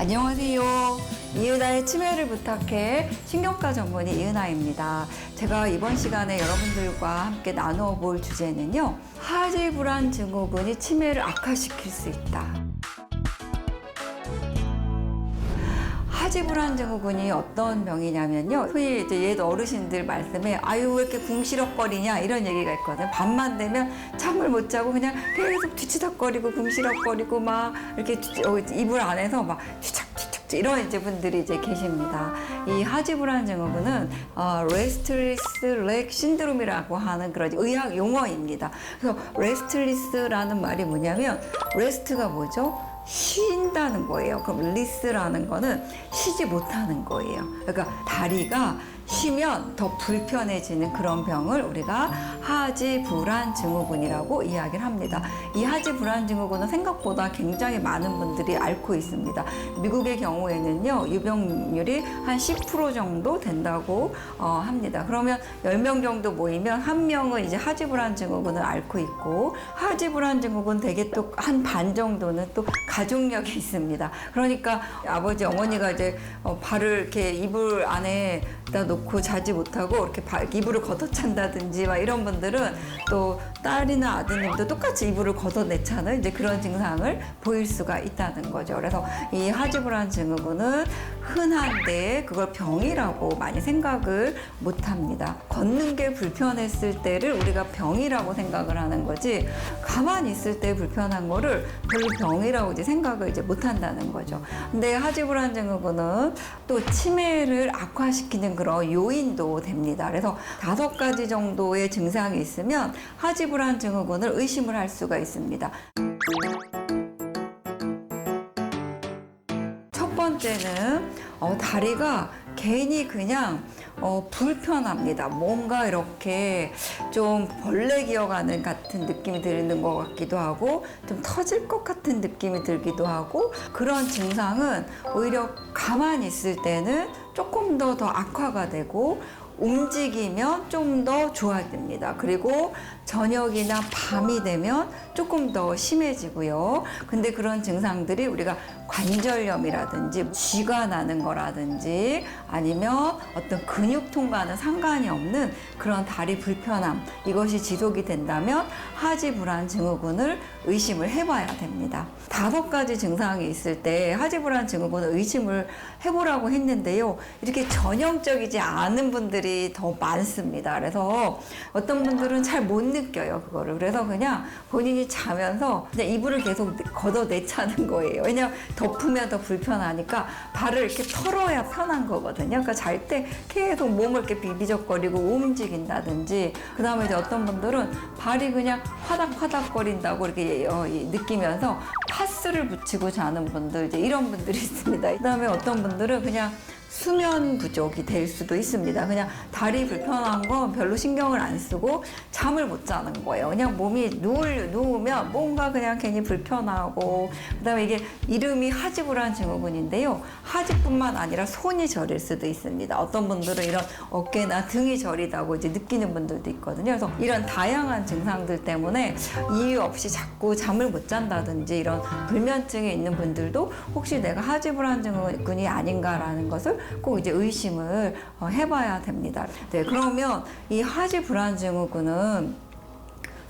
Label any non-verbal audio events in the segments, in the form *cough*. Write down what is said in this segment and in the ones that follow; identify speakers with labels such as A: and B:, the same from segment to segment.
A: 안녕하세요. 이은아의 치매를 부탁해 신경과 전문의 이은아입니다. 제가 이번 시간에 여러분들과 함께 나누어 볼 주제는요. 하지 불안 증후군이 치매를 악화시킬 수 있다. 하지 불안 증후군이 어떤 병이냐면요. 흔히 이제 옛 어르신들 말씀에 아유 왜 이렇게 궁시렁거리냐 이런 얘기가 있거든요. 밤만 되면 잠을 못 자고 그냥 계속 뒤치닥거리고 궁시렁거리고 막 이렇게 뒤- 어, 이불 안에서 막 뒤척뒤척 이런 이제 분들이 이제 계십니다. 이 하지 불안 증후군은 어, 레스트리스 렉 신드롬이라고 하는 그런 의학 용어입니다. 그래서 레스트리스라는 말이 뭐냐면 레스트가 뭐죠? 쉰다는 거예요. 그럼 리스라는 거는 쉬지 못하는 거예요. 그러니까 다리가 쉬면 더 불편해지는 그런 병을 우리가 하지 불안 증후군이라고 이야기를 합니다. 이 하지 불안 증후군은 생각보다 굉장히 많은 분들이 앓고 있습니다. 미국의 경우에는요, 유병률이 한 10% 정도 된다고 어, 합니다. 그러면 10명 정도 모이면 한 명은 이제 하지 불안 증후군을 앓고 있고 하지 불안 증후군 되게 또 한 반 정도는 또 가족력이 있습니다. 그러니까 아버지 어머니가 이제 어, 발을 이렇게 이불 안에다 놓고 자지 못하고 이렇게 발, 이불을 걷어찬다든지 막 이런 분들은 또 딸이나 아드님도 똑같이 이불을 걷어내차는 이제 그런 증상을 보일 수가 있다는 거죠. 그래서 이 하지불안 증후군은 흔한데 그걸 병이라고 많이 생각을 못 합니다. 걷는 게 불편했을 때를 우리가 병이라고 생각을 하는 거지 가만히 있을 때 불편한 거를 별로 병이라고 이제 생각을 이제 못 한다는 거죠. 근데 하지불안 증후군은 또 치매를 악화시키는 그런 요인도 됩니다. 그래서 다섯 가지 정도의 증상이 있으면 하지불안 증후군을 의심을 할 수가 있습니다. 첫 번째는 어, 다리가 괜히 그냥 어, 불편합니다. 뭔가 이렇게 좀 벌레 기어가는 같은 느낌이 드는 것 같기도 하고 좀 터질 것 같은 느낌이 들기도 하고 그런 증상은 오히려 가만히 있을 때는 조금 더 더 악화가 되고 움직이면 좀 더 좋아집니다. 그리고 저녁이나 밤이 되면 조금 더 심해지고요. 근데 그런 증상들이 우리가 관절염이라든지 쥐가 나는 거라든지 아니면 어떤 근육통과는 상관이 없는 그런 다리 불편함 이것이 지속이 된다면 하지 불안 증후군을 의심을 해봐야 됩니다. 다섯 가지 증상이 있을 때 하지 불안 증후군을 의심을 해보라고 했는데요. 이렇게 전형적이지 않은 분들이 더 많습니다. 그래서 어떤 분들은 잘 못 느껴요 그거를. 그래서 그냥 본인이 자면서 그냥 이불을 계속 걷어내차는 거예요. 왜냐면 덮으면 더 불편하니까 발을 이렇게 털어야 편한 거거든요. 그러니까 잘 때 계속 몸을 이렇게 비비적거리고 움직인다든지 그 다음에 이제 어떤 분들은 발이 그냥 화닥화닥거린다고 이렇게 어, 이- 느끼면서 파스를 붙이고 자는 분들 이제 이런 분들이 *laughs* 있습니다. 그 다음에 어떤 분들은 그냥 수면 부족이 될 수도 있습니다. 그냥 다리 불편한 건 별로 신경을 안 쓰고 잠을 못 자는 거예요. 그냥 몸이 누울, 누우면 뭔가 그냥 괜히 불편하고 그다음에 이게 이름이 하지불안 증후군인데요. 하지뿐만 아니라 손이 저릴 수도 있습니다. 어떤 분들은 이런 어깨나 등이 저리다고 이제 느끼는 분들도 있거든요. 그래서 이런 다양한 증상들 때문에 이유 없이 자꾸 잠을 못 잔다든지 이런 불면증이 있는 분들도 혹시 내가 하지불안 증후군이 아닌가라는 것을 꼭 이제 의심을 어, 해봐야 됩니다. 네, 그러면 이 하지 불안 증후군은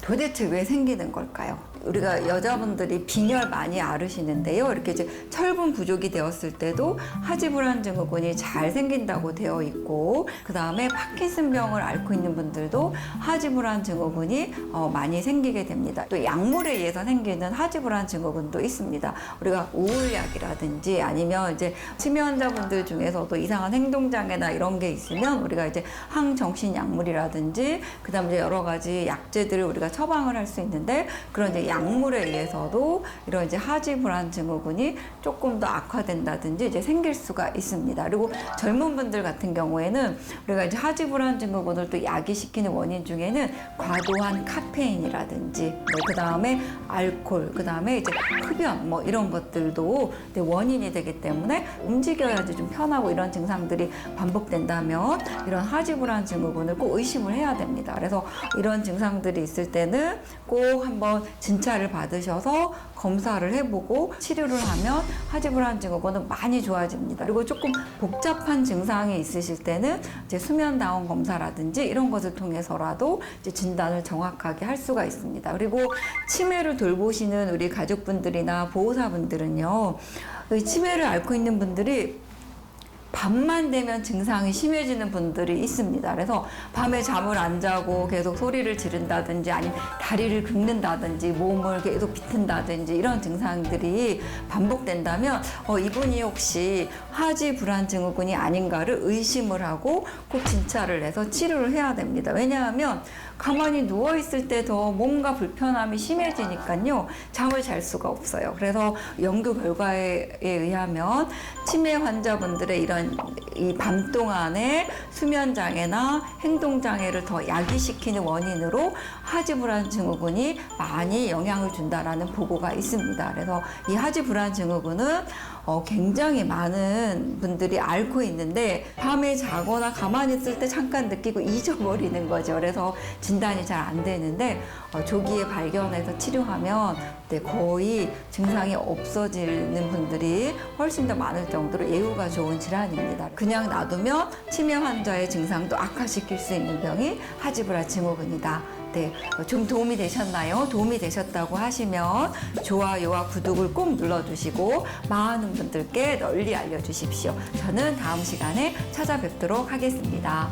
A: 도대체 왜 생기는 걸까요? 우리가 여자분들이 빈혈 많이 앓으시는데요. 이렇게 이제 철분 부족이 되었을 때도 하지불안 증후군이 잘 생긴다고 되어 있고, 그 다음에 파킨슨병을 앓고 있는 분들도 하지불안 증후군이 어, 많이 생기게 됩니다. 또 약물에 의해서 생기는 하지불안 증후군도 있습니다. 우리가 우울약이라든지 아니면 이제 치매 환자분들 중에서도 이상한 행동장애나 이런 게 있으면 우리가 이제 항정신 약물이라든지 그 다음에 여러 가지 약제들을 우리가 처방을 할 수 있는데 그런 이제 약물에 의해서도 이런 이제 하지 불안 증후군이 조금 더 악화된다든지 이제 생길 수가 있습니다. 그리고 젊은 분들 같은 경우에는 우리가 이제 하지 불안 증후군을 또 야기시키는 원인 중에는 과도한 카페인이라든지 그 다음에 알코올, 그 다음에 이제 흡연 뭐 이런 것들도 원인이 되기 때문에 움직여야지 좀 편하고 이런 증상들이 반복된다면 이런 하지 불안 증후군을 꼭 의심을 해야 됩니다. 그래서 이런 증상들이 있을 때 때는 꼭 한번 진 찰을 받으셔서 검사를 해보고 치료를 하면 하지불안 증후군은 많이 좋아집니다. 그리고 조금 복잡한 증상이 있으실 때는 이제 수면 다운 검사라든지 이런 것을 통해서라도 이제 진단을 정확하게 할 수가 있습니다. 그리고 치매를 돌보시는 우리 가족분들이나 보호사분들은요, 이 치매를 앓고 있는 분들이 밤만 되면 증상이 심해지는 분들이 있습니다. 그래서 밤에 잠을 안 자고 계속 소리를 지른다든지 아니면 다리를 긁는다든지 몸을 계속 비튼다든지 이런 증상들이 반복된다면 어, 이분이 혹시 하지 불안 증후군이 아닌가를 의심을 하고 꼭 진찰을 해서 치료를 해야 됩니다. 왜냐하면 가만히 누워 있을 때더 뭔가 불편함이 심해지니까요 잠을 잘 수가 없어요. 그래서 연구 결과에 의하면 치매 환자분들의 이런 이 밤 동안에 수면 장애나 행동 장애를 더 야기시키는 원인으로 하지 불안 증후군이 많이 영향을 준다라는 보고가 있습니다. 그래서 이 하지 불안 증후군은 어, 굉장히 많은 분들이 앓고 있는데 밤에 자거나 가만히 있을 때 잠깐 느끼고 *laughs* 잊어버리는 거죠. 그래서 진단이 잘 안 되는데 어, 조기에 발견해서 치료하면 네, 거의 증상이 없어지는 분들이 훨씬 더 많을 정도로 예후가 좋은 질환입니다. 그냥 놔두면 치매 환자의 증상도 악화시킬 수 있는 병이 하지불안 증후군이다. 네, 어, 좀 도움이 되셨나요? 도움이 되셨다고 하시면 좋아요와 구독을 꼭 눌러주시고 많은 분들께 널리 알려주십시오. 저는 다음 시간에 찾아뵙도록 하겠습니다.